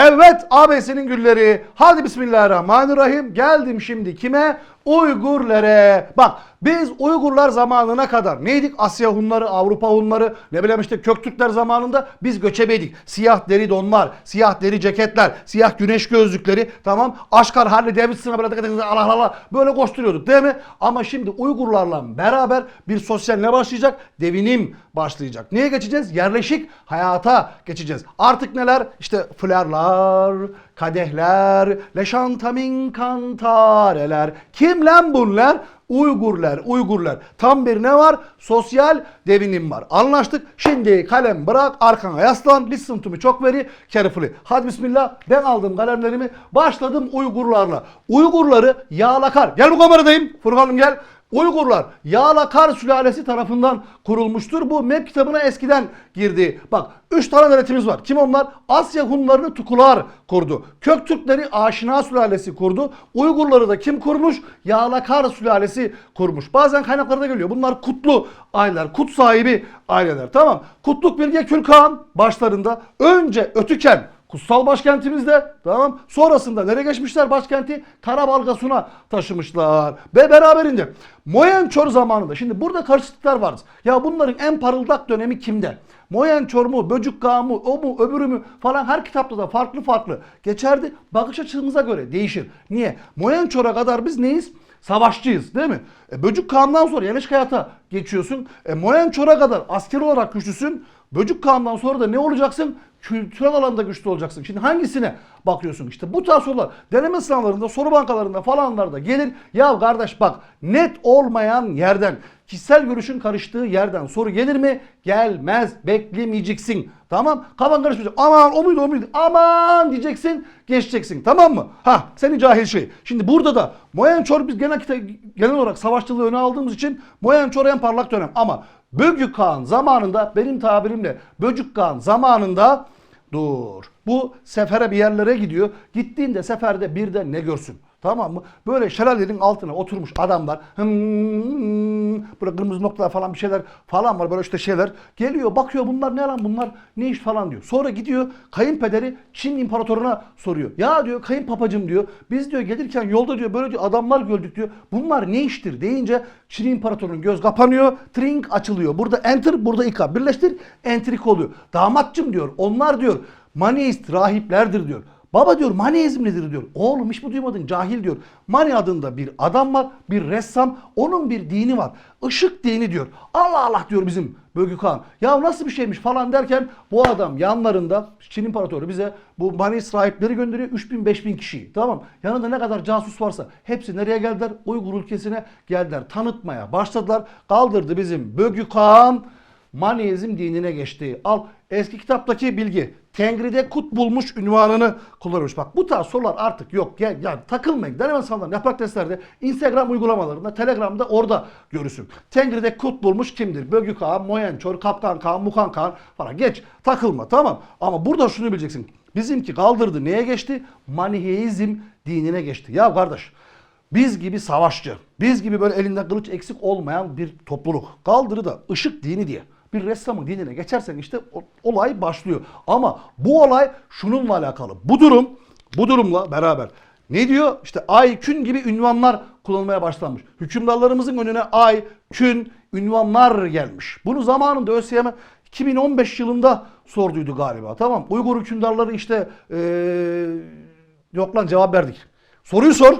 Evet abesinin gülleri. Hadi bismillahirrahmanirrahim. Geldim şimdi kime? Uygurlere. Bak biz Uygurlar zamanına kadar neydik? Asya Hunları, Avrupa Hunları, ne bileyim işte Köktürkler zamanında biz göçebeydik. Siyah deri donlar, siyah deri ceketler, siyah güneş gözlükleri tamam. Aşkar Harley Davidson'a böyle Allah Allah böyle koşturuyorduk değil mi? Ama şimdi Uygurlarla beraber bir sosyal ne başlayacak? Devinim başlayacak. Neye geçeceğiz? Yerleşik hayata geçeceğiz. Artık neler? İşte flarlar, kadehler, leşantamin kantareler. Kim lan bunlar? Uygurlar, Uygurlar. Tam bir ne var? Sosyal devinim var. Anlaştık. Şimdi kalem bırak, arkana yaslan. Listen to me çok veri carefully. Hadi bismillah. Ben aldım kalemlerimi. Başladım Uygurlarla. Uygurları yağlakar. Gel bu kameradayım. Furkan'ım gel. Uygurlar Yağlakar sülalesi tarafından kurulmuştur. Bu map kitabına eskiden girdi. Bak 3 tane devletimiz var. Kim onlar? Asya Hunlarını Tukular kurdu. Köktürkleri Aşina sülalesi kurdu. Uygurları da kim kurmuş? Yağlakar sülalesi kurmuş. Bazen kaynaklarda geliyor. Bunlar kutlu aileler. Kut sahibi aileler. Tamam. Kutluk Bilge Külkan başlarında önce Ötüken Kutsal başkentimizde tamam. Sonrasında nereye geçmişler başkenti? Karabalgasuna taşımışlar. Ve beraberinde Moyençor zamanında. Şimdi burada karışıklıklar var. Ya bunların en parıldak dönemi kimde? Moyençor mu, Böcük Kağı mı, o mu, öbürü mü falan her kitapta da farklı farklı geçerdi. Bakış açımıza göre değişir. Niye? Moyençor'a kadar biz neyiz? Savaşçıyız değil mi? E, Böcük Kağan'dan sonra yerleşik hayata geçiyorsun. E, Moyençor'a kadar asker olarak güçlüsün. Böcük Kağan'dan sonra da ne olacaksın? Kültürel alanda güçlü olacaksın. Şimdi hangisine bakıyorsun? İşte bu tarz sorular deneme sınavlarında, soru bankalarında falanlarda gelir. Ya kardeş bak net olmayan yerden, kişisel görüşün karıştığı yerden soru gelir mi? Gelmez. Beklemeyeceksin. Tamam? Kafan karışmayacak. Aman o muydu o muydu? Aman diyeceksin. Geçeceksin. Tamam mı? Ha seni cahil şey. Şimdi burada da Moyençor biz genel, genel olarak savaşçılığı öne aldığımız için Moyençor en parlak dönem. Ama Böcük Kağan zamanında benim tabirimle Böcük Kağan zamanında dur. Bu sefere bir yerlere gidiyor. Gittiğinde seferde birden ne görsün? Tamam mı? Böyle şelalenin altına oturmuş adamlar. Hmm, böyle kırmızı noktalar falan bir şeyler falan var. Böyle işte şeyler. Geliyor bakıyor bunlar ne lan bunlar ne iş falan diyor. Sonra gidiyor kayınpederi Çin imparatoruna soruyor. Ya diyor kayınpapacım diyor. Biz diyor gelirken yolda diyor böyle diyor adamlar gördük diyor. Bunlar ne iştir deyince Çin imparatorunun göz kapanıyor. Trink açılıyor. Burada enter burada ika. Birleştir entrik oluyor. Damatçım diyor. Onlar diyor Maniist rahiplerdir diyor. Baba diyor Maniizm nedir diyor. Oğlum hiç mi duymadın cahil diyor. Mani adında bir adam var bir ressam onun bir dini var. Işık dini diyor. Allah Allah diyor bizim Bölgü Kağan. Ya nasıl bir şeymiş falan derken bu adam yanlarında Çin İmparatoru bize bu Maniist rahipleri gönderiyor 3000-5000 kişiyi. Tamam Yanında ne kadar casus varsa hepsi nereye geldiler? Uygur ülkesine geldiler. Tanıtmaya başladılar. Kaldırdı bizim Bölgü Kağan. Maniizm dinine geçti. Al eski kitaptaki bilgi. Tengri'de kut bulmuş ünvanını kullanmış. Bak bu tarz sorular artık yok. Gel, yani takılmayın. Deneme sınavlarında, yaprak testlerde, Instagram uygulamalarında, Telegram'da orada görürsün. Tengri'de kut bulmuş kimdir? Bölgü Kağan, Moyençor, Kaptan Kağan, Mukan Kağan falan. Geç. Takılma tamam. Ama burada şunu bileceksin. Bizimki kaldırdı. Neye geçti? Maniheizm dinine geçti. Ya kardeş biz gibi savaşçı, biz gibi böyle elinde kılıç eksik olmayan bir topluluk. Kaldırı da ışık dini diye bir ressamın dinine geçersen işte olay başlıyor. Ama bu olay şununla alakalı. Bu durum, bu durumla beraber ne diyor? İşte ay, kün gibi ünvanlar kullanılmaya başlanmış. Hükümdarlarımızın önüne ay, kün, ünvanlar gelmiş. Bunu zamanında ÖSYM 2015 yılında sorduydu galiba. Tamam. Uygur hükümdarları işte ee, yok lan cevap verdik. Soruyu sor.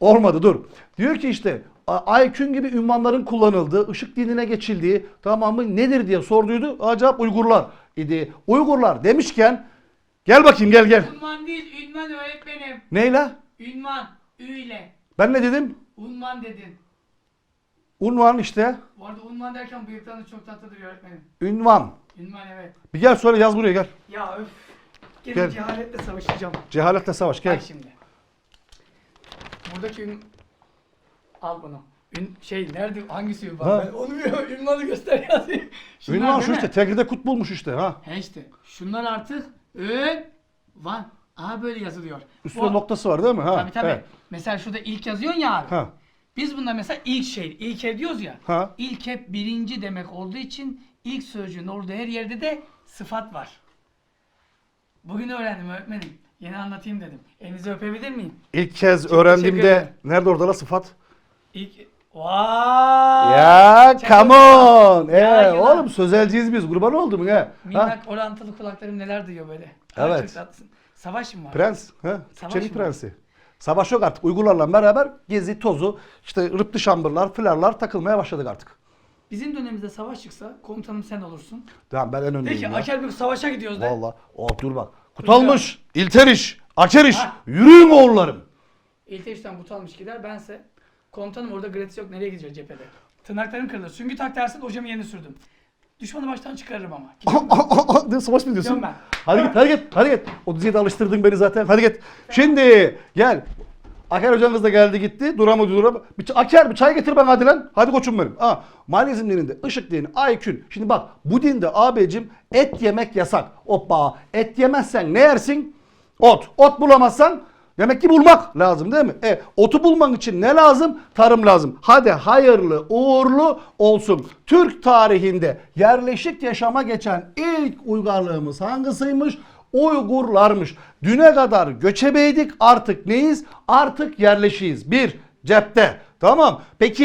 Olmadı dur. Diyor ki işte Aykün gibi ünvanların kullanıldığı, ışık dinine geçildiği tamamı nedir diye sorduydu. Acaba Uygurlar idi. Uygurlar demişken gel bakayım gel gel. Unvan değil, ünvan öğretmenim. Neyle? Ünvan, ü ile. Ben ne dedim? Unvan dedin. Unvan işte. Bu arada unvan derken bıyıklarınız çok tatlıdır öğretmenim. Ünvan. Ünvan evet. Bir gel söyle yaz buraya gel. Ya öf. Gelin Gel. cehaletle savaşacağım. Cehaletle savaş gel. Bak şimdi. Buradaki ün... Al bunu. Ün... Şey nerede? Hangisi ünvan? Ha. Ben onu bilmiyorum. Ünvanı göster yazayım. Şunlar Ünvan değil şu mi? işte. Tegride kut bulmuş işte ha. He işte. Şunlar artık ün... Van. Aha böyle yazılıyor. Üstüne Bu- noktası var değil mi? Ha. Tabii tabii. evet. Mesela şurada ilk yazıyorsun ya abi. Ha. Biz bunda mesela ilk şey, ilk ev diyoruz ya. Ha. İlk hep birinci demek olduğu için ilk sözcüğün olduğu her yerde de sıfat var. Bugün öğrendim öğretmenim. Yeni anlatayım dedim. Elinizi öpebilir miyim? İlk kez teşekkür öğrendiğimde ederim. nerede orada la sıfat? İlk... Vay! Ya Çakal. come on. Ya, Ee, yılan. oğlum sözelciyiz biz. Kurban oldum ya. Ha? Minnak orantılı kulaklarım neler duyuyor böyle. Evet. Çok tatlısın. Savaş mı var? Prens. Ha? Savaş mı? prensi. Savaş yok artık. Uygurlarla beraber gezi, tozu, işte rıptı şambırlar, flarlar takılmaya başladık artık. Bizim dönemimizde savaş çıksa komutanım sen olursun. Tamam ben en öndeyim Peki ya. Aker bir savaşa gidiyoruz de. Valla. Oh dur bak. Kutalmış, İlteriş, Akeriş. Ha. Yürüyün oğullarım. İlteş'ten but almış gider. Bense komutanım orada gratis yok nereye gideceğiz cephede. Tırnaklarım kırılır. Süngü tak dersin hocamı yeni sürdüm. Düşmanı baştan çıkarırım ama. Gidiyorum ne savaş mı diyorsun? Ben. Hadi git, hadi git, hadi git. O diziye de alıştırdın beni zaten. Hadi git. Şimdi gel. Aker hocanız da geldi gitti. Duramadı duramadı. Bir, ç- Aker bir çay getir bana hadi lan. Hadi koçum benim. Ha, Manizm dininde ışık dini, aykün. Şimdi bak bu dinde abicim et yemek yasak. Hoppa. Et yemezsen ne yersin? Ot. Ot bulamazsan demek ki bulmak lazım değil mi? E, otu bulman için ne lazım? Tarım lazım. Hadi hayırlı uğurlu olsun. Türk tarihinde yerleşik yaşama geçen ilk uygarlığımız hangisiymiş? Uygurlarmış. Düne kadar göçebeydik artık neyiz? Artık yerleşiyiz. Bir, cepte. Tamam. Peki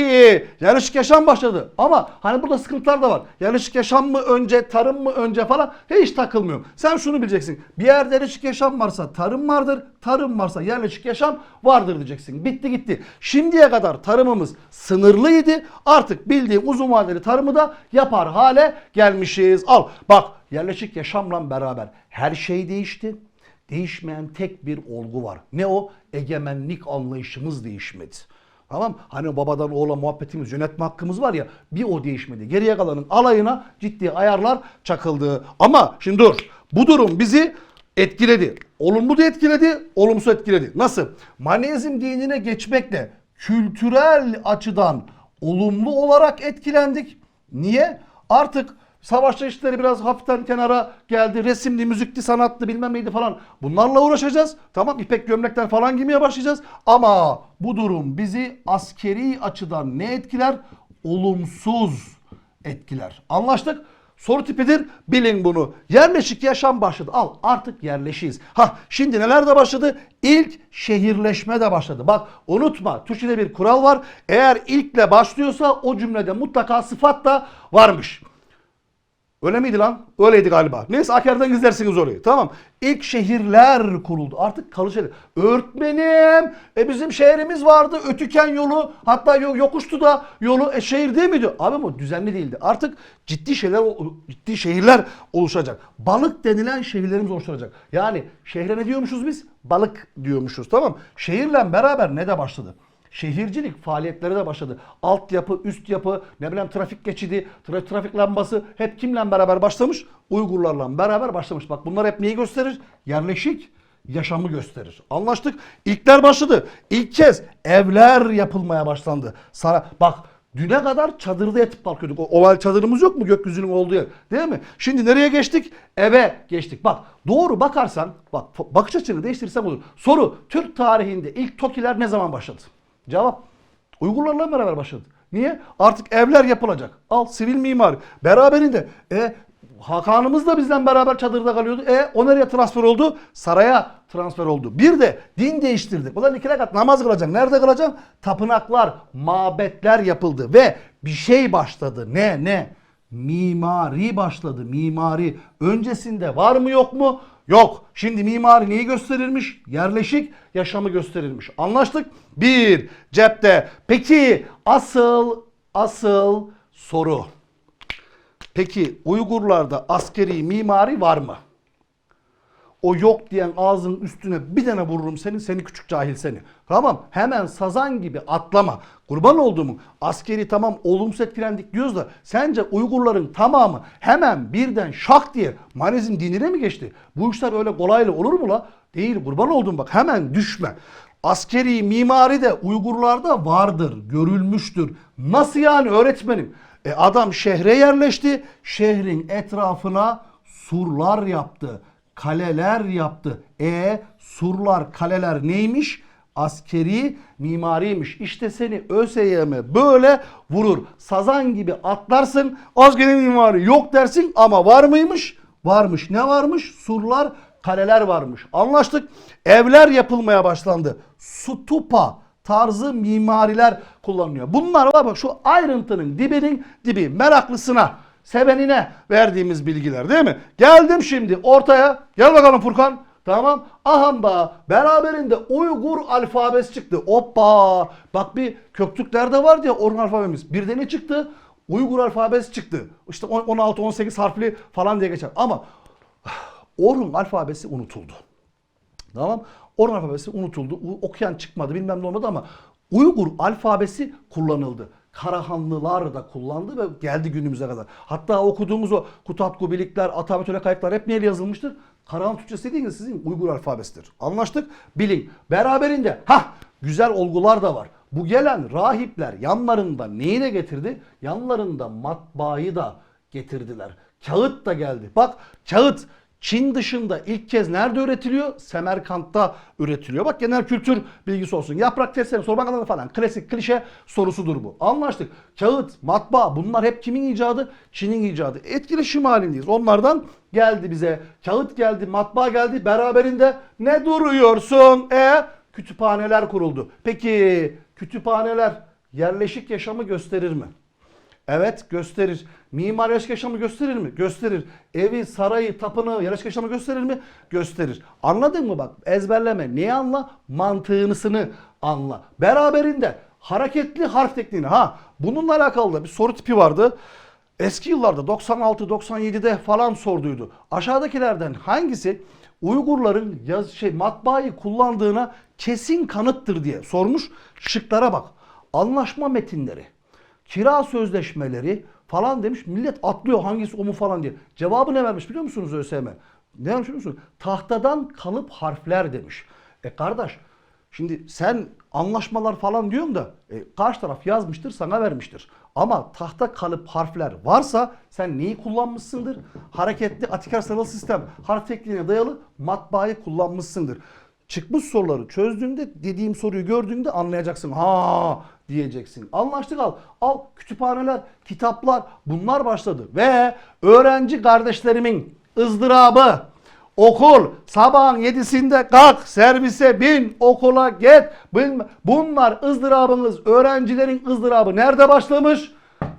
yerleşik yaşam başladı. Ama hani burada sıkıntılar da var. Yerleşik yaşam mı önce, tarım mı önce falan hiç takılmıyorum. Sen şunu bileceksin. Bir yerde yerleşik yaşam varsa tarım vardır. Tarım varsa yerleşik yaşam vardır diyeceksin. Bitti gitti. Şimdiye kadar tarımımız sınırlıydı. Artık bildiğin uzun vadeli tarımı da yapar hale gelmişiz. Al bak yerleşik yaşamla beraber her şey değişti. Değişmeyen tek bir olgu var. Ne o? Egemenlik anlayışımız değişmedi. Tamam Hani babadan oğula muhabbetimiz, yönetme hakkımız var ya bir o değişmedi. Geriye kalanın alayına ciddi ayarlar çakıldı. Ama şimdi dur. Bu durum bizi etkiledi. Olumlu da etkiledi, olumsuz etkiledi. Nasıl? Manezm dinine geçmekle kültürel açıdan olumlu olarak etkilendik. Niye? Artık savaş çeşitleri biraz hafiften kenara geldi. Resimli, müzikli, sanatlı bilmem neydi falan. Bunlarla uğraşacağız. Tamam ipek gömlekler falan giymeye başlayacağız. Ama bu durum bizi askeri açıdan ne etkiler? Olumsuz etkiler. Anlaştık? Soru tipidir. Bilin bunu. Yerleşik yaşam başladı. Al artık yerleşiyiz. Ha şimdi neler de başladı? İlk şehirleşme de başladı. Bak unutma Türkçe'de bir kural var. Eğer ilkle başlıyorsa o cümlede mutlaka sıfat da varmış. Öyle miydi lan? Öyleydi galiba. Neyse Aker'den izlersiniz orayı. Tamam. İlk şehirler kuruldu. Artık kalıcı. Öğretmenim. E bizim şehrimiz vardı. Ötüken yolu. Hatta yo- yokuştu da yolu. E şehir değil miydi? Abi bu düzenli değildi. Artık ciddi şeyler, ciddi şehirler oluşacak. Balık denilen şehirlerimiz oluşturacak. Yani şehre ne diyormuşuz biz? Balık diyormuşuz. Tamam. Şehirle beraber ne de başladı? Şehircilik faaliyetleri de başladı. Altyapı, üst yapı, ne bileyim trafik geçidi, tra- trafik lambası hep kimle beraber başlamış? Uygurlarla beraber başlamış. Bak bunlar hep neyi gösterir? Yerleşik yaşamı gösterir. Anlaştık. İlkler başladı. İlk kez evler yapılmaya başlandı. Sana bak Düne kadar çadırda yatıp kalkıyorduk. O oval çadırımız yok mu gökyüzünün olduğu yer? Değil mi? Şimdi nereye geçtik? Eve geçtik. Bak doğru bakarsan, bak bakış açını değiştirirsen olur. Soru Türk tarihinde ilk TOKİ'ler ne zaman başladı? Cevap Uygurlarla beraber başladı. Niye? Artık evler yapılacak. Al sivil mimari. Beraberinde. E Hakanımız da bizden beraber çadırda kalıyordu. E o nereye transfer oldu? Saraya transfer oldu. Bir de din değiştirdik. Ulan iki rekat namaz kılacaksın. Nerede kılacaksın? Tapınaklar, mabetler yapıldı ve bir şey başladı. Ne ne? Mimari başladı. Mimari. Öncesinde var mı yok mu? Yok. Şimdi mimari neyi gösterirmiş? Yerleşik yaşamı gösterirmiş. Anlaştık? Bir. Cepte. Peki asıl asıl soru. Peki Uygurlarda askeri mimari var mı? O yok diyen ağzının üstüne bir tane vururum seni, seni küçük cahil seni. Tamam hemen sazan gibi atlama. Kurban olduğumu askeri tamam olumsuz etkilendik diyoruz da sence Uygurların tamamı hemen birden şak diye manizm dinine mi geçti? Bu işler öyle kolayla olur mu la? Değil kurban olduğum bak hemen düşme. Askeri mimari de Uygurlarda vardır, görülmüştür. Nasıl yani öğretmenim? E adam şehre yerleşti, şehrin etrafına surlar yaptı kaleler yaptı. E surlar, kaleler neymiş? Askeri mimariymiş. İşte seni ÖSYM böyle vurur. Sazan gibi atlarsın. Askeri mimari yok dersin ama var mıymış? Varmış. Ne varmış? Surlar, kaleler varmış. Anlaştık. Evler yapılmaya başlandı. Stupa tarzı mimariler kullanılıyor. Bunlar var bak şu ayrıntının dibinin dibi meraklısına, sevenine verdiğimiz bilgiler değil mi? Geldim şimdi ortaya. Gel bakalım Furkan. Tamam. Ahamba beraberinde Uygur alfabesi çıktı. Hoppa. Bak bir Köktürklerde vardı ya Orhun alfabemiz. Bir de ne çıktı? Uygur alfabesi çıktı. İşte 16-18 harfli falan diye geçer. Ama Orhun alfabesi unutuldu. Tamam. Orhun alfabesi unutuldu. Okuyan çıkmadı bilmem ne olmadı ama Uygur alfabesi kullanıldı. Karahanlılar da kullandı ve geldi günümüze kadar. Hatta okuduğumuz o Kutat Kubilikler, Atametüle kayıtlar hep neyle yazılmıştır? Karahan Türkçesi değil sizin Uygur alfabesidir. Anlaştık? Bilin. Beraberinde ha güzel olgular da var. Bu gelen rahipler yanlarında neyi de getirdi? Yanlarında matbaayı da getirdiler. Kağıt da geldi. Bak kağıt Çin dışında ilk kez nerede üretiliyor? Semerkant'ta üretiliyor. Bak genel kültür bilgisi olsun. Yaprak testere, sorma alanı falan. Klasik klişe sorusudur bu. Anlaştık. Kağıt, matbaa bunlar hep kimin icadı? Çin'in icadı. Etkileşim halindeyiz. Onlardan geldi bize. Kağıt geldi, matbaa geldi. Beraberinde ne duruyorsun? E kütüphaneler kuruldu. Peki kütüphaneler yerleşik yaşamı gösterir mi? Evet gösterir. Mimar yerleşik yaşamı gösterir mi? Gösterir. Evi, sarayı, tapınağı yerleşik yaşamı gösterir mi? Gösterir. Anladın mı bak? Ezberleme. Neyi anla? Mantığınısını anla. Beraberinde hareketli harf tekniğini. Ha bununla alakalı da bir soru tipi vardı. Eski yıllarda 96-97'de falan sorduydu. Aşağıdakilerden hangisi Uygurların yaz şey matbaayı kullandığına kesin kanıttır diye sormuş. Şıklara bak. Anlaşma metinleri kira sözleşmeleri falan demiş. Millet atlıyor hangisi o mu falan diye. Cevabı ne vermiş biliyor musunuz ÖSYM? Ne vermiş biliyor musun? Tahtadan kalıp harfler demiş. E kardeş şimdi sen anlaşmalar falan diyorsun da e, karşı taraf yazmıştır sana vermiştir. Ama tahta kalıp harfler varsa sen neyi kullanmışsındır? Hareketli atikar sarılı sistem harf tekniğine dayalı matbaayı kullanmışsındır. Çıkmış soruları çözdüğünde dediğim soruyu gördüğünde anlayacaksın. Ha diyeceksin. Anlaştık al. Al kütüphaneler, kitaplar bunlar başladı. Ve öğrenci kardeşlerimin ızdırabı okul sabahın yedisinde kalk servise bin okula git. Bunlar ızdırabınız öğrencilerin ızdırabı nerede başlamış?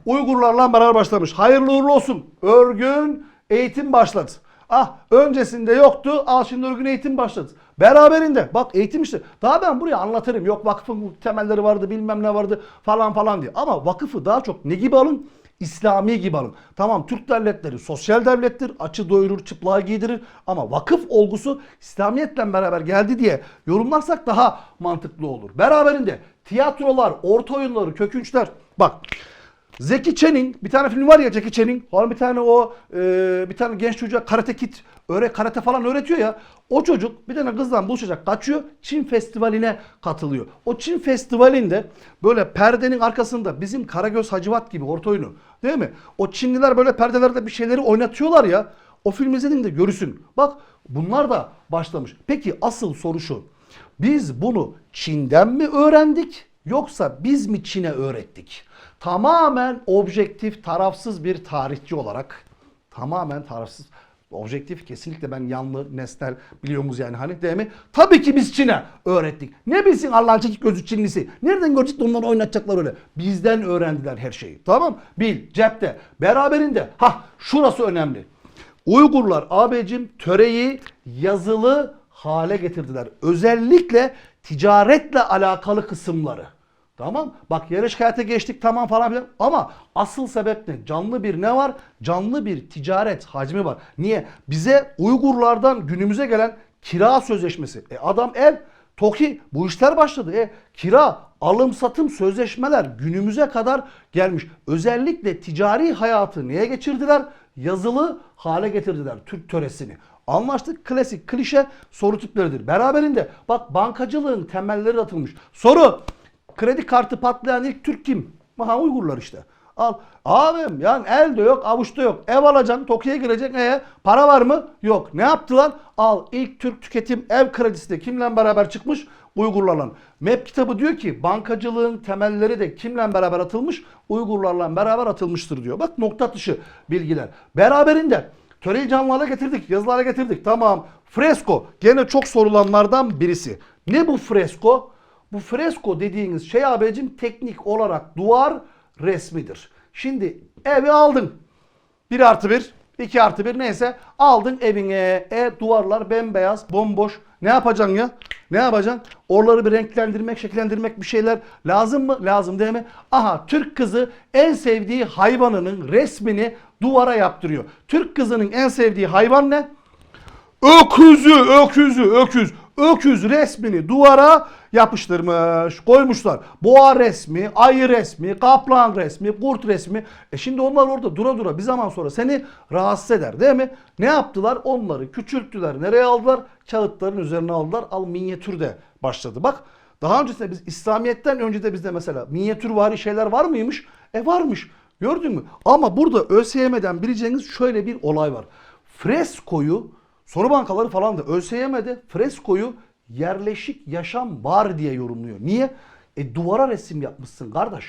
Uygurlarla beraber başlamış. Hayırlı uğurlu olsun. Örgün eğitim başladı. Ah öncesinde yoktu. Al şimdi örgün eğitim başladı. Beraberinde bak eğitim işte. Daha ben buraya anlatırım. Yok vakfın temelleri vardı bilmem ne vardı falan falan diye. Ama vakıfı daha çok ne gibi alın? İslami gibi alın. Tamam Türk devletleri sosyal devlettir. Açı doyurur, çıplağı giydirir. Ama vakıf olgusu İslamiyetle beraber geldi diye yorumlarsak daha mantıklı olur. Beraberinde tiyatrolar, orta oyunları, kökünçler. Bak Zeki Çen'in bir tane film var ya Jackie Chan'in. Sonra bir tane o e, bir tane genç çocuğa karate kit öğre karate falan öğretiyor ya. O çocuk bir tane kızla buluşacak kaçıyor. Çin festivaline katılıyor. O Çin festivalinde böyle perdenin arkasında bizim Karagöz Hacivat gibi orta oyunu değil mi? O Çinliler böyle perdelerde bir şeyleri oynatıyorlar ya. O film izlediğinde görürsün. Bak bunlar da başlamış. Peki asıl soru şu. Biz bunu Çin'den mi öğrendik yoksa biz mi Çin'e öğrettik? Tamamen objektif, tarafsız bir tarihçi olarak tamamen tarafsız objektif kesinlikle ben yanlı nesnel biliyoruz yani hani değil mi? Tabii ki biz Çin'e öğrettik. Ne bilsin Allah'ın çekik gözü Çinlisi. Nereden görecek onları oynatacaklar öyle. Bizden öğrendiler her şeyi. Tamam? Bil cepte. Beraberinde. Ha şurası önemli. Uygurlar abicim töreyi yazılı hale getirdiler. Özellikle ticaretle alakalı kısımları. Tamam. Bak yarış hayata geçtik tamam falan filan. Ama asıl sebep ne? Canlı bir ne var? Canlı bir ticaret hacmi var. Niye? Bize Uygurlardan günümüze gelen kira sözleşmesi. E adam ev, TOKİ bu işler başladı. E kira, alım satım sözleşmeler günümüze kadar gelmiş. Özellikle ticari hayatı neye geçirdiler? Yazılı hale getirdiler Türk töresini. Anlaştık klasik klişe soru tipleridir. Beraberinde bak bankacılığın temelleri atılmış. Soru Kredi kartı patlayan ilk Türk kim? Ha Uygurlar işte. Al. Abim yani elde yok avuçta yok. Ev alacaksın Tokyo'ya gireceksin. E, para var mı? Yok. Ne yaptılar? Al ilk Türk tüketim ev kredisi de kimle beraber çıkmış? Uygurlarla. MEP kitabı diyor ki bankacılığın temelleri de kimle beraber atılmış? Uygurlarla beraber atılmıştır diyor. Bak nokta atışı bilgiler. Beraberinde Töreyi canlı getirdik. Yazılı getirdik. Tamam. Fresko. Gene çok sorulanlardan birisi. Ne bu fresko? Bu fresko dediğiniz şey abicim teknik olarak duvar resmidir. Şimdi evi aldın. 1 artı 1, 2 artı 1 neyse aldın evine. E duvarlar bembeyaz, bomboş. Ne yapacaksın ya? Ne yapacaksın? Oraları bir renklendirmek, şekillendirmek bir şeyler lazım mı? Lazım değil mi? Aha Türk kızı en sevdiği hayvanının resmini duvara yaptırıyor. Türk kızının en sevdiği hayvan ne? Öküzü, öküzü, öküz. Öküz resmini duvara yapıştırmış, koymuşlar. Boğa resmi, ayı resmi, kaplan resmi, kurt resmi. E şimdi onlar orada dura dura bir zaman sonra seni rahatsız eder değil mi? Ne yaptılar? Onları küçülttüler. Nereye aldılar? Kağıtların üzerine aldılar. Al minyatürde başladı. Bak daha öncesinde biz İslamiyet'ten önce de bizde mesela minyatür vari şeyler var mıymış? E varmış. Gördün mü? Ama burada ÖSYM'den bileceğiniz şöyle bir olay var. Freskoyu soru bankaları falan da ÖSYM'de freskoyu yerleşik yaşam var diye yorumluyor. Niye? E duvara resim yapmışsın kardeş.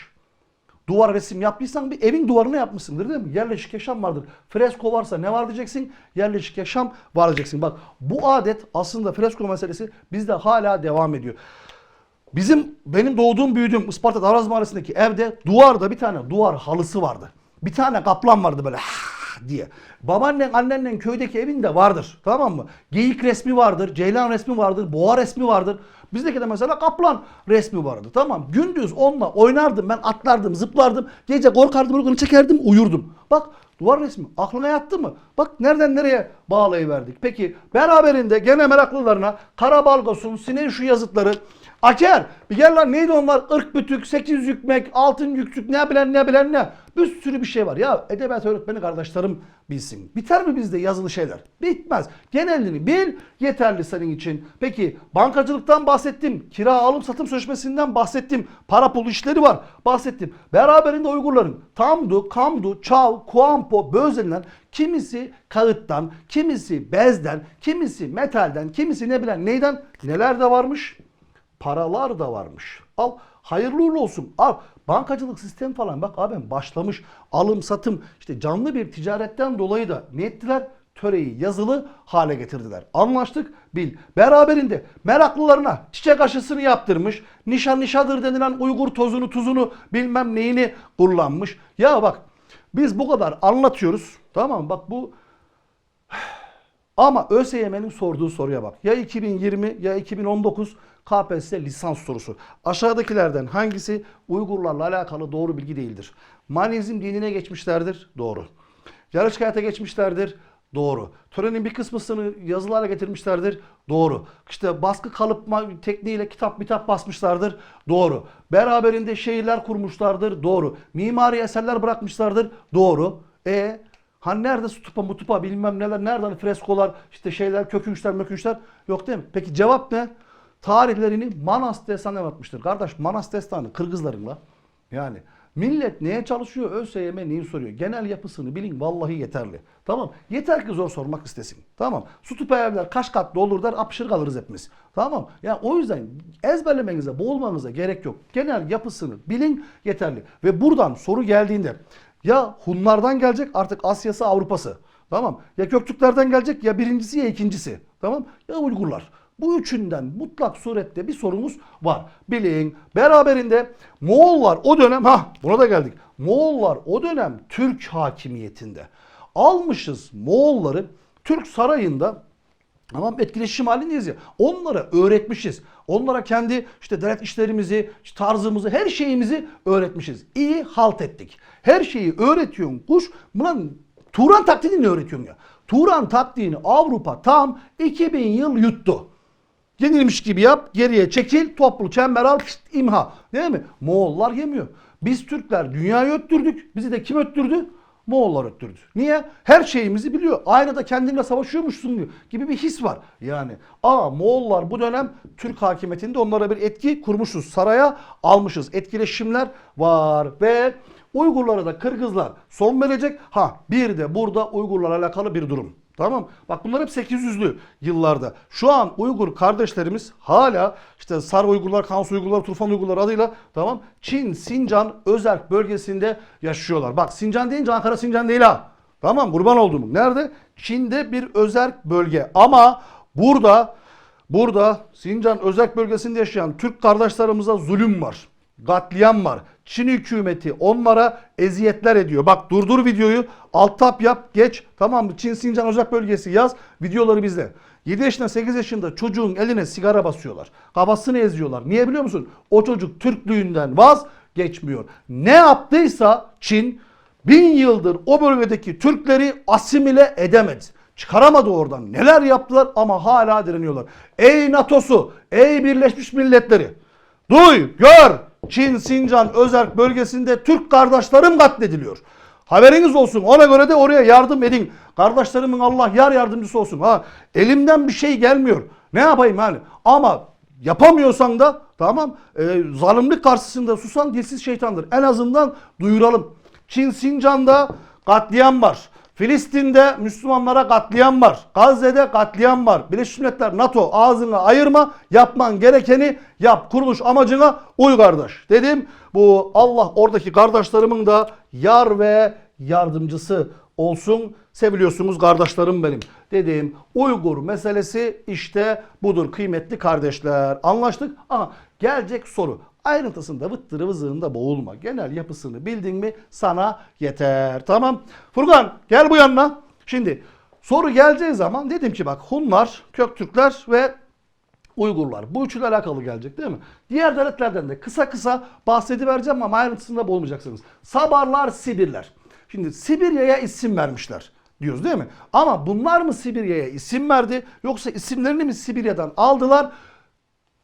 Duvara resim yaptıysan bir evin duvarına yapmışsındır değil mi? Yerleşik yaşam vardır. Fresko varsa ne var diyeceksin? Yerleşik yaşam var diyeceksin. Bak bu adet aslında fresko meselesi bizde hala devam ediyor. Bizim benim doğduğum büyüdüğüm Isparta Davraz Mahallesi'ndeki evde duvarda bir tane duvar halısı vardı. Bir tane kaplan vardı böyle! Diye. Babaannen annennen köydeki evinde vardır. Tamam mı? Geyik resmi vardır, ceylan resmi vardır, boğa resmi vardır. Bizdeki de mesela kaplan resmi vardı. Tamam. Gündüz onunla oynardım ben atlardım, zıplardım. Gece korkardım, uykusunu çekerdim, uyurdum. Bak duvar resmi aklına yattı mı? Bak nereden nereye bağlayıverdik. Peki beraberinde gene meraklılarına Karabalgos'un Sineği şu yazıtları Aker bir gel lan neydi onlar? Irk bütük, sekiz yükmek, altın yüksük ne bilen ne bilen ne. Bir sürü bir şey var. Ya edebiyat öğretmeni kardeşlerim bilsin. Biter mi bizde yazılı şeyler? Bitmez. Genelini bil yeterli senin için. Peki bankacılıktan bahsettim. Kira alım satım sözleşmesinden bahsettim. Para pul işleri var. Bahsettim. Beraberinde Uygurların tamdu, kamdu, çav, kuampo, böz denilen kimisi kağıttan, kimisi bezden, kimisi metalden, kimisi ne bilen neyden neler de varmış paralar da varmış. Al hayırlı uğurlu olsun. Al bankacılık sistemi falan bak abim başlamış. Alım satım işte canlı bir ticaretten dolayı da ne ettiler? Töreyi yazılı hale getirdiler. Anlaştık bil. Beraberinde meraklılarına çiçek aşısını yaptırmış. Nişan nişadır denilen Uygur tozunu tuzunu bilmem neyini kullanmış. Ya bak biz bu kadar anlatıyoruz. Tamam? Bak bu ama ÖSYM'nin sorduğu soruya bak. Ya 2020 ya 2019 KPSS lisans sorusu. Aşağıdakilerden hangisi Uygurlarla alakalı doğru bilgi değildir? Manizm dinine geçmişlerdir. Doğru. Yarış hayata geçmişlerdir. Doğru. Törenin bir kısmını yazılara getirmişlerdir. Doğru. İşte baskı kalıpma tekniğiyle kitap kitap basmışlardır. Doğru. Beraberinde şehirler kurmuşlardır. Doğru. Mimari eserler bırakmışlardır. Doğru. E Hani nerede stupa mutupa bilmem neler nereden freskolar işte şeyler kökünçler mökünçler yok değil mi? Peki cevap ne? Tarihlerini Manas destanı anlatmıştır. Kardeş Manas destanı Kırgızların la. Yani millet neye çalışıyor ÖSYM neyi soruyor. Genel yapısını bilin vallahi yeterli. Tamam. Yeter ki zor sormak istesin. Tamam. Stupa evler kaç katlı olur der apışır kalırız hepimiz. Tamam. Yani o yüzden ezberlemenize boğulmanıza gerek yok. Genel yapısını bilin yeterli. Ve buradan soru geldiğinde ya Hunlardan gelecek artık Asya'sı Avrupa'sı. Tamam. Ya Göktürklerden gelecek ya birincisi ya ikincisi. Tamam. Ya Uygurlar. Bu üçünden mutlak surette bir sorumuz var. Bilin beraberinde Moğollar o dönem ha buna da geldik. Moğollar o dönem Türk hakimiyetinde. Almışız Moğolları Türk sarayında Tamam etkileşim halindeyiz ya. Onlara öğretmişiz. Onlara kendi işte devlet işlerimizi, tarzımızı, her şeyimizi öğretmişiz. İyi halt ettik. Her şeyi öğretiyorsun kuş. Buna Turan taktiğini öğretiyorsun ya. Turan taktiğini Avrupa tam 2000 yıl yuttu. Yenilmiş gibi yap, geriye çekil, toplu çember al, pişt, imha. Değil mi? Moğollar yemiyor. Biz Türkler dünyayı öttürdük. Bizi de kim öttürdü? Moğollar öttürdü. Niye? Her şeyimizi biliyor. Aynada kendinle savaşıyormuşsun diyor gibi bir his var. Yani ama Moğollar bu dönem Türk hakimiyetinde onlara bir etki kurmuşuz. Saraya almışız. Etkileşimler var ve Uygurlara da Kırgızlar son verecek. Ha bir de burada Uygurlarla alakalı bir durum. Tamam. Bak bunlar hep 800'lü yıllarda. Şu an Uygur kardeşlerimiz hala işte Sar Uygurlar, Kans Uygurlar, Turfan Uygurlar adıyla tamam Çin, Sincan, Özerk bölgesinde yaşıyorlar. Bak Sincan deyince Ankara Sincan değil ha. Tamam kurban olduğum. Nerede? Çin'de bir özerk bölge. Ama burada burada Sincan özerk bölgesinde yaşayan Türk kardeşlerimize zulüm var. Katliam var. Çin hükümeti onlara eziyetler ediyor. Bak durdur videoyu. Alt tap yap. Geç. Tamam mı? Çin Sincan özerk bölgesi yaz. Videoları bizde. 7 yaşında 8 yaşında çocuğun eline sigara basıyorlar. Kafasını eziyorlar. Niye biliyor musun? O çocuk Türklüğünden vazgeçmiyor. Ne yaptıysa Çin bin yıldır o bölgedeki Türkleri asimile edemedi. Çıkaramadı oradan. Neler yaptılar ama hala direniyorlar. Ey NATO'su, ey Birleşmiş Milletleri. Duy, gör. Çin, Sincan, Özerk bölgesinde Türk kardeşlerim katlediliyor. Haberiniz olsun. Ona göre de oraya yardım edin. Kardeşlerimin Allah yar yardımcısı olsun. Ha, elimden bir şey gelmiyor. Ne yapayım yani? Ama yapamıyorsan da tamam e, zalimlik karşısında susan dilsiz şeytandır. En azından duyuralım. Çin Sincan'da katliam var. Filistin'de Müslümanlara katliam var. Gazze'de katliam var. Birleşmiş Milletler NATO ağzını ayırma. Yapman gerekeni yap. Kuruluş amacına uy kardeş. Dedim bu Allah oradaki kardeşlerimin de yar ve yardımcısı olsun. Seviliyorsunuz kardeşlerim benim. Dediğim Uygur meselesi işte budur kıymetli kardeşler. Anlaştık ama gelecek soru. Ayrıntısında vıttırı vızığında boğulma. Genel yapısını bildin mi sana yeter. Tamam. Furkan gel bu yanına. Şimdi soru geleceği zaman dedim ki bak Hunlar, Köktürkler ve Uygurlar. Bu üçüyle alakalı gelecek değil mi? Diğer devletlerden de kısa kısa bahsedivereceğim ama ayrıntısında boğulmayacaksınız. Sabarlar, Sibirler. Şimdi Sibirya'ya isim vermişler diyoruz değil mi? Ama bunlar mı Sibirya'ya isim verdi yoksa isimlerini mi Sibirya'dan aldılar?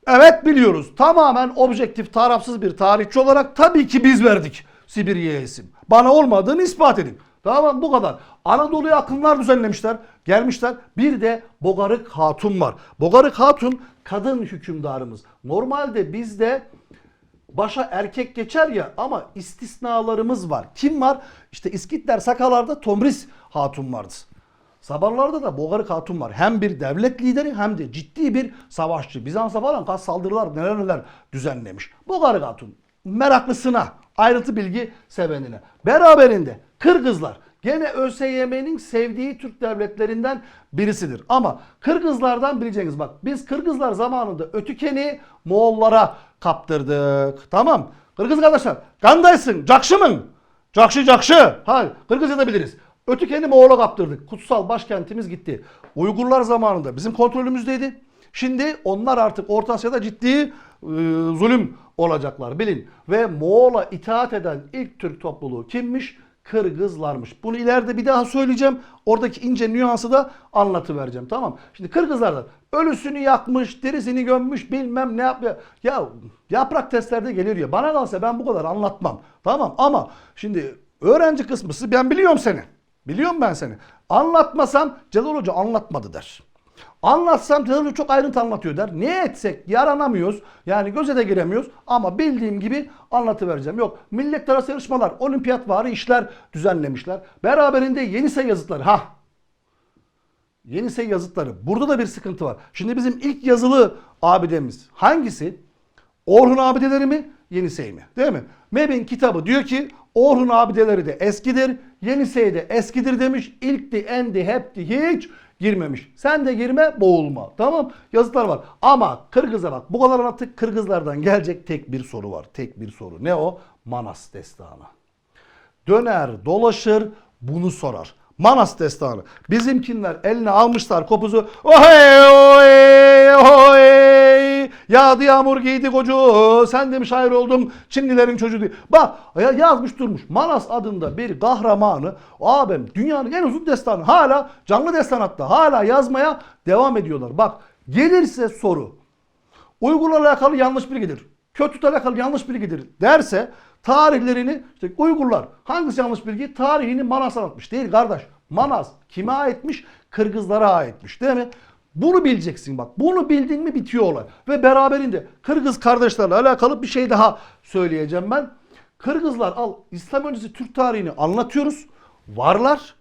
Evet biliyoruz. Tamamen objektif, tarafsız bir tarihçi olarak tabii ki biz verdik Sibirya'ya isim. Bana olmadığını ispat edin. Tamam bu kadar. Anadolu'ya akınlar düzenlemişler. Gelmişler. Bir de Bogarık Hatun var. Bogarık Hatun kadın hükümdarımız. Normalde bizde başa erkek geçer ya ama istisnalarımız var. Kim var? İşte İskitler Sakalar'da Tomris Hatun vardı. Sabarlarda da Bogarık Hatun var. Hem bir devlet lideri hem de ciddi bir savaşçı. Bizans'a falan kaç saldırılar neler neler düzenlemiş. Bogarık Hatun meraklısına, ayrıntı bilgi sevenine. Beraberinde Kırgızlar gene ÖSYM'nin sevdiği Türk devletlerinden birisidir. Ama Kırgızlardan bileceğiniz bak biz Kırgızlar zamanında Ötüken'i Moğollara kaptırdık. Tamam. Kırgız kardeşler kandaysın, cakşımın. Cakşı cakşı. Hayır Kırgızca biliriz. Ötüken'i Moğol'a kaptırdık. Kutsal başkentimiz gitti. Uygurlar zamanında bizim kontrolümüzdeydi. Şimdi onlar artık Orta Asya'da ciddi e, zulüm olacaklar bilin. Ve Moğol'a itaat eden ilk Türk topluluğu kimmiş? Kırgızlarmış. Bunu ileride bir daha söyleyeceğim. Oradaki ince nüansı da anlatıvereceğim. Tamam. Şimdi Kırgızlardan ölüsünü yakmış, derisini gömmüş bilmem ne yapıyor. Ya yaprak testlerde gelir ya. Bana kalsa ben bu kadar anlatmam. Tamam ama şimdi öğrenci kısmısı ben biliyorum seni. Biliyorum ben seni. Anlatmasam Celal Hoca anlatmadı der. Anlatsam Celal Hoca çok ayrıntı anlatıyor der. Ne etsek yaranamıyoruz. Yani göze de giremiyoruz. Ama bildiğim gibi anlatıvereceğim. Yok millet arası yarışmalar, olimpiyat vari işler düzenlemişler. Beraberinde Yenisey yazıtları. Ha Yenisey yazıtları. Burada da bir sıkıntı var. Şimdi bizim ilk yazılı abidemiz hangisi? Orhun abideleri mi? Yenisey mi? Değil mi? MEB'in kitabı diyor ki Orhun abideleri de eskidir. Yenisey de eskidir demiş. İlkti, endi, hepti hiç girmemiş. Sen de girme boğulma. Tamam yazıtlar var. Ama Kırgız'a bak bu kadar anlattık. Kırgızlardan gelecek tek bir soru var. Tek bir soru. Ne o? Manas destanı. Döner dolaşır bunu sorar. Manas destanı. Bizimkinler eline almışlar kopuzu. Ohay oy oy. Yağdı yağmur giydi kocu. Sen demiş hayır oldum. Çinlilerin çocuğu diye. Bak ya yazmış durmuş. Manas adında bir kahramanı. Abim dünyanın en uzun destanı. Hala canlı destan hatta. Hala yazmaya devam ediyorlar. Bak gelirse soru. Uygurlarla alakalı yanlış bilgidir. Kötüyle alakalı yanlış bilgidir derse tarihlerini işte Uygurlar hangisi yanlış bilgi? Tarihini Manas anlatmış. Değil kardeş. Manas kime aitmiş? Kırgızlara aitmiş değil mi? Bunu bileceksin bak. Bunu bildin mi bitiyor olay. Ve beraberinde Kırgız kardeşlerle alakalı bir şey daha söyleyeceğim ben. Kırgızlar al İslam öncesi Türk tarihini anlatıyoruz. Varlar.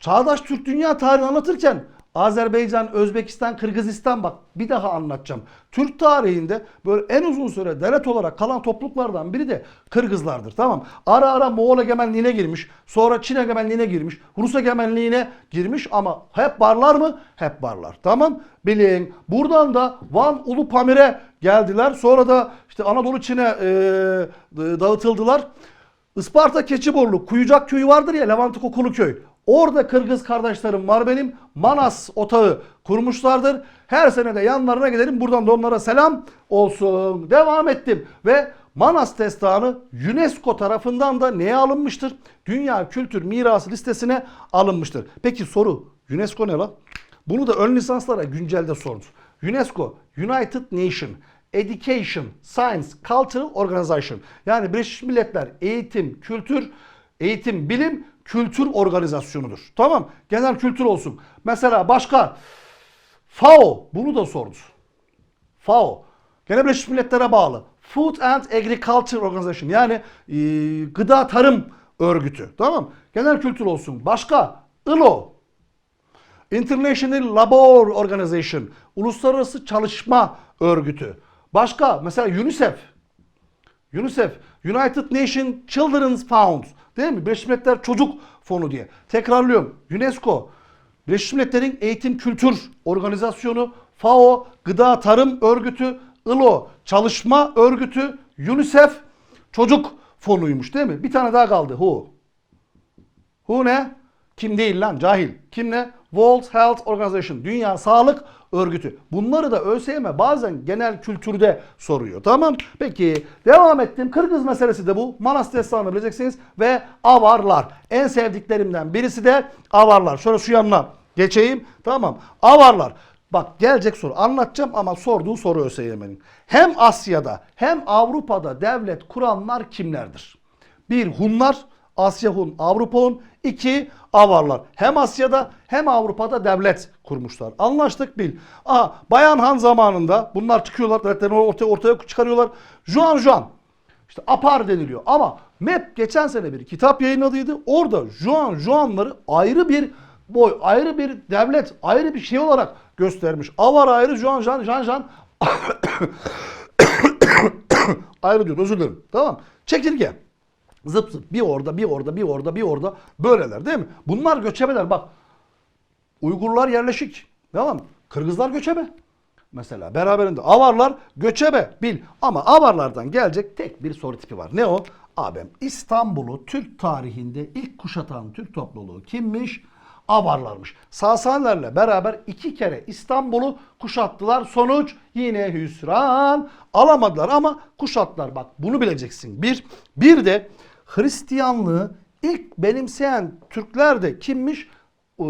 Çağdaş Türk dünya tarihini anlatırken Azerbaycan, Özbekistan, Kırgızistan bak bir daha anlatacağım. Türk tarihinde böyle en uzun süre devlet olarak kalan topluluklardan biri de Kırgızlardır. Tamam. Ara ara Moğol egemenliğine girmiş. Sonra Çin egemenliğine girmiş. Rus egemenliğine girmiş ama hep varlar mı? Hep varlar. Tamam. Bilin. Buradan da Van Ulu Pamir'e geldiler. Sonra da işte Anadolu Çin'e e, dağıtıldılar. Isparta Keçiborlu Kuyucak köyü vardır ya Levent Kokulu köy. Orada Kırgız kardeşlerim var benim. Manas otağı kurmuşlardır. Her sene de yanlarına giderim. Buradan da onlara selam olsun. Devam ettim. Ve Manas destanı UNESCO tarafından da neye alınmıştır? Dünya Kültür Mirası listesine alınmıştır. Peki soru UNESCO ne lan? Bunu da ön lisanslara güncelde sordu. UNESCO United Nation Education, Science, Cultural Organization. Yani Birleşmiş Milletler Eğitim, Kültür, Eğitim, Bilim, Kültür Organizasyonu'dur. Tamam. Genel kültür olsun. Mesela başka FAO bunu da sordu. FAO. Gene Birleşmiş Milletler'e bağlı. Food and Agriculture Organization. Yani e, gıda tarım örgütü. Tamam. Genel kültür olsun. Başka ILO. International Labour Organization. Uluslararası Çalışma Örgütü. Başka mesela UNICEF. UNICEF, United Nations Children's Fund. Değil mi? Birleşmiş Milletler Çocuk Fonu diye. Tekrarlıyorum. UNESCO, Birleşmiş Milletler'in Eğitim Kültür Organizasyonu, FAO, Gıda Tarım Örgütü, ILO, Çalışma Örgütü, UNICEF, Çocuk Fonu'ymuş değil mi? Bir tane daha kaldı. WHO. WHO ne? Kim değil lan cahil. Kim ne? World Health Organization. Dünya Sağlık Örgütü. Bunları da ÖSYM bazen genel kültürde soruyor. Tamam. Peki devam ettim. Kırgız meselesi de bu. Manas destanı bileceksiniz. Ve avarlar. En sevdiklerimden birisi de avarlar. Şöyle şu yanına geçeyim. Tamam. Avarlar. Bak gelecek soru. Anlatacağım ama sorduğu soru ÖSYM'nin. Hem Asya'da hem Avrupa'da devlet kuranlar kimlerdir? Bir Hunlar, Asya Hun, Avrupa Hun. İki Avarlar. Hem Asya'da hem Avrupa'da devlet kurmuşlar. Anlaştık bil. Aha Bayan Han zamanında bunlar çıkıyorlar. Devletlerini ortaya, ortaya çıkarıyorlar. Juan Juan. İşte apar deniliyor. Ama MEP geçen sene bir kitap yayınladıydı. Orada Juan Juanları ayrı bir boy, ayrı bir devlet, ayrı bir şey olarak göstermiş. Avar ayrı, Juan Juan, Jean Jean ayrı diyor. Özür dilerim. Tamam. Çekirge. Zıp zıp bir orada bir orada bir orada bir orada böyleler değil mi? Bunlar göçebeler bak. Uygurlar yerleşik. Tamam? Kırgızlar göçebe. Mesela beraberinde avarlar göçebe bil. Ama avarlardan gelecek tek bir soru tipi var. Ne o? Abim İstanbul'u Türk tarihinde ilk kuşatan Türk topluluğu kimmiş? Avarlarmış. Sasanilerle beraber iki kere İstanbul'u kuşattılar. Sonuç yine hüsran. Alamadılar ama kuşattılar. Bak bunu bileceksin. Bir. Bir de Hristiyanlığı ilk benimseyen Türkler de kimmiş? Ee,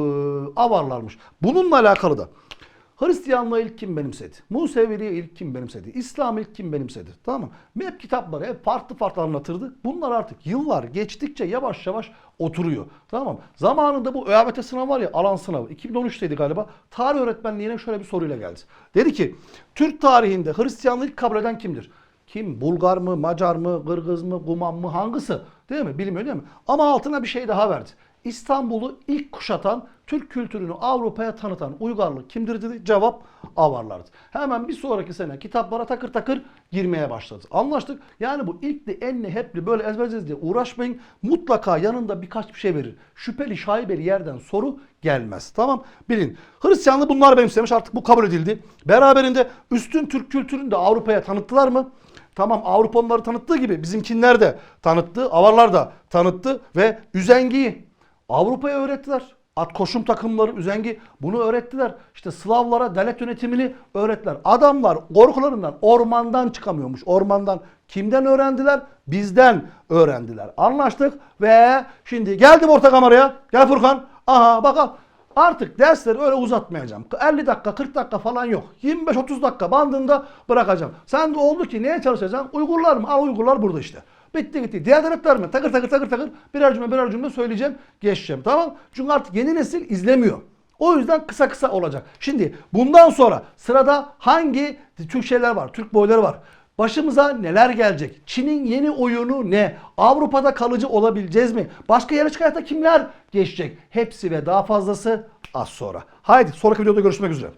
avarlarmış. Bununla alakalı da Hristiyanlığı ilk kim benimsedi? Museviliği ilk kim benimsedi? İslam ilk kim benimsedi? Tamam mı? Hep kitapları hep farklı farklı anlatırdı. Bunlar artık yıllar geçtikçe yavaş yavaş oturuyor. Tamam mı? Zamanında bu ÖABT sınavı var ya alan sınavı. 2013'teydi galiba. Tarih öğretmenliğine şöyle bir soruyla geldi. Dedi ki Türk tarihinde Hristiyanlığı ilk kabul eden kimdir? Kim? Bulgar mı, Macar mı, Kırgız mı, Guman mı, hangisi? Değil mi? Bilmiyor değil mi? Ama altına bir şey daha verdi. İstanbul'u ilk kuşatan, Türk kültürünü Avrupa'ya tanıtan uygarlık kimdir dedi. Cevap Avarlardı. Hemen bir sonraki sene kitaplara takır takır girmeye başladı. Anlaştık. Yani bu ilkli, enli, hepli böyle ezberleyeceğiz diye uğraşmayın. Mutlaka yanında birkaç bir şey verir. Şüpheli, şaibeli yerden soru gelmez. Tamam? Bilin. Hristiyanlığı bunlar benimsemiş artık bu kabul edildi. Beraberinde üstün Türk kültürünü de Avrupa'ya tanıttılar mı? Tamam Avrupa onları tanıttığı gibi bizimkinler de tanıttı. Avarlar da tanıttı ve üzengiyi Avrupa'ya öğrettiler. At koşum takımları, üzengi bunu öğrettiler. İşte Slavlara devlet yönetimini öğrettiler. Adamlar korkularından ormandan çıkamıyormuş. Ormandan kimden öğrendiler? Bizden öğrendiler. Anlaştık ve şimdi geldim orta kameraya. Gel Furkan. Aha bakalım. Artık dersleri öyle uzatmayacağım. 50 dakika 40 dakika falan yok. 25-30 dakika bandında bırakacağım. Sen de oldu ki neye çalışacaksın? Uygurlar mı? Al Uygurlar burada işte. Bitti gitti. Diğer devletler mi? Takır takır takır takır birer cümle birer cümle söyleyeceğim. Geçeceğim. Tamam. Çünkü artık yeni nesil izlemiyor. O yüzden kısa kısa olacak. Şimdi bundan sonra sırada hangi Türk şeyler var? Türk boyları var. Başımıza neler gelecek? Çin'in yeni oyunu ne? Avrupa'da kalıcı olabileceğiz mi? Başka yarışık hayatta kimler geçecek? Hepsi ve daha fazlası az sonra. Haydi sonraki videoda görüşmek üzere.